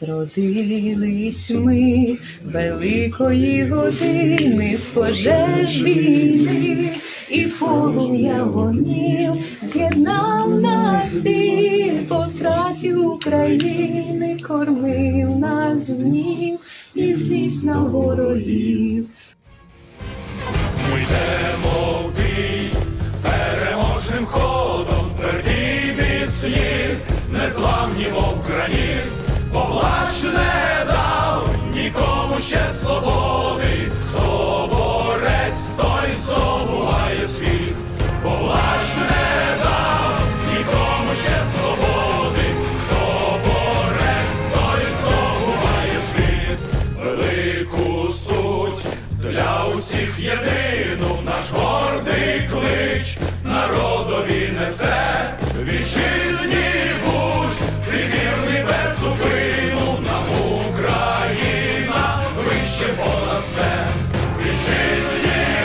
Зродились ми великої години з пожеж війни, і полум'я вогнів з'єднав нас біль по втраті України, кормив нас гнів і злість на ворогів. Пробач не дав нікому ще свободи, хто борець, той здобуває світ, бо Пробач не дав нікому ще свободи, хто борець, той здобуває світ, велику суть для усіх єдиних. ще понад все вітчизні.